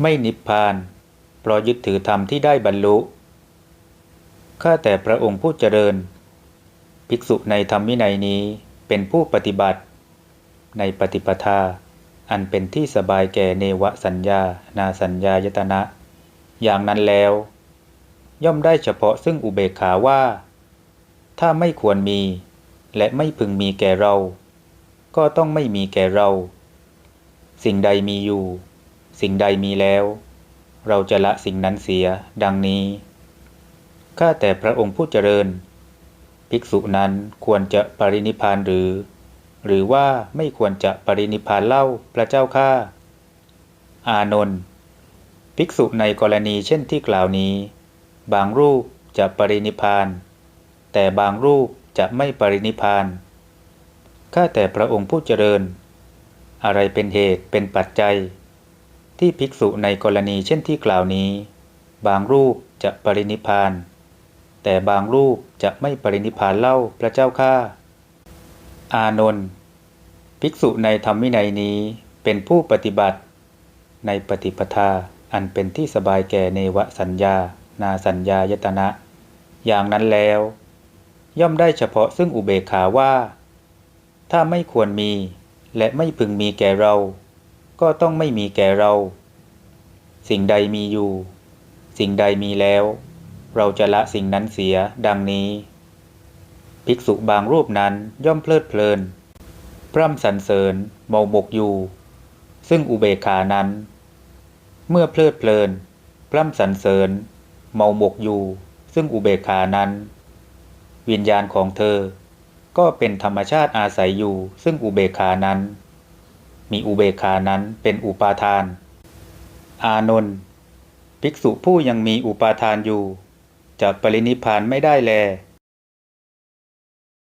ไม่นิพพาน เพราะยึดถือธรรมที่ได้บรรลุ ข้าแต่พระองค์ผู้เจริญ ภิกษุในธรรมวินัยนี้เป็นผู้ปฏิบัติ ในปฏิปทา อันเป็นที่สบายแก่เนวสัญญา นาสัญญายตนะ อย่างนั้นแล้ว ย่อมได้เฉพาะซึ่งอุเบกขาว่า ถ้าไม่ควรมี และไม่พึงมีแก่เรา ก็ต้องไม่มีแก่เรา สิ่งใดมีอยู่ สิ่งใดมีแล้ว เราจะละสิ่งนั้นเสีย ดังนี้ ข้าแต่พระองค์ผู้เจริญ ภิกษุนั้นควรจะปรินิพานหรือ หรือว่าไม่ควรจะปรินิพานเล่าพระเจ้าข้า อานนท์ภิกษุในกรณีเช่นที่กล่าวนี้ บางรูปจะปรินิพาน แต่บางรูปจะไม่ปรินิพพาน ข้าแต่พระองค์ผู้เจริญ อะไรเป็นเหตุเป็นปัจจัย ที่ภิกษุในกรณีเช่นที่กล่าวนี้ บางรูปจะปรินิพาน แต่บางรูปจะไม่ปรินิพพานเล่าพระเจ้าข้าอานนท์ภิกษุในธรรมวินัยนี้เป็นผู้ปฏิบัติ ในปฏิปทาอันเป็นที่สบายแก่เนวสัญญา นาสัญญายตนะ อย่างนั้นแล้ว ย่อมได้เฉพาะซึ่งอุเบกขาว่า ถ้าไม่ควรมีและไม่พึงมีแก่เรา ก็ต้องไม่มีแก่เรา สิ่งใดมีอยู่ สิ่งใดมีแล้ว เราจะละสิ่งนั้นเสียดังนี้ ภิกษุบางรูปนั้นย่อมเพลิดเพลิน พร่ำสรรเสริญเมาหมกอยู่ ซึ่งอุเบกขานั้น เมื่อเพลิดเพลิน พร่ำสรรเสริญ เมาหมกอยู่ ซึ่งอุเบกขานั้น วิญญาณของเธอ ก็เป็นธรรมชาติอาศัยอยู่ซึ่งอุเบกขานั้น มีอุเบกขานั้นเป็นอุปาทาน อานนท์ภิกษุผู้ยังมีอุปาทานอยู่ จะปรินิพพานไม่ได้แล